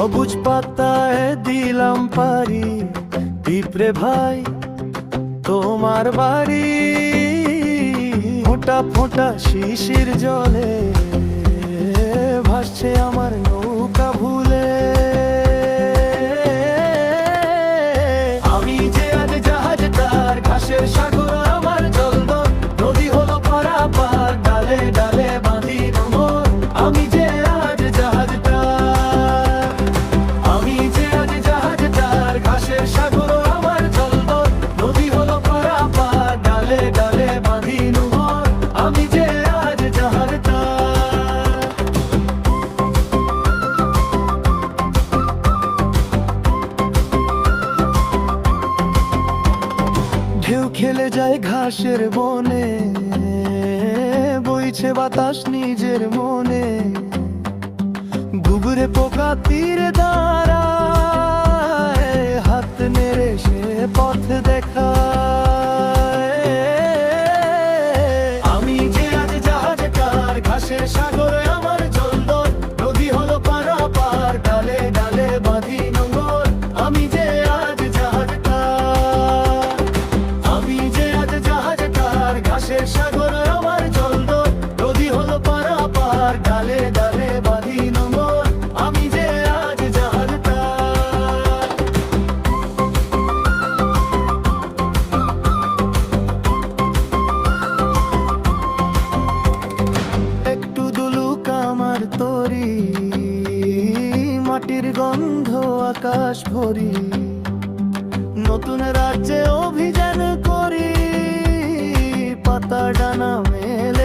সবুজ পাতায় দিলাম পারি। পিঁপড়ে ভাই তোমার বাড়ি। ফোঁটা ফোঁটা শিশির জলে ভাসছে আমার খেলে যায় ঘাসের বনে, বইছে বাতাস নিজের মনে। গুবরে পোকা তীরে দাঁড়ায়, হাত নেড়ে সে পথ দেখা আমি যে আজ জাহাজ কার ঘাসের সাগরে মাটির গন্ধ আকাশ ভরি। নতুন রাজ্যে অভিযান করি পাতা ডানা মেলে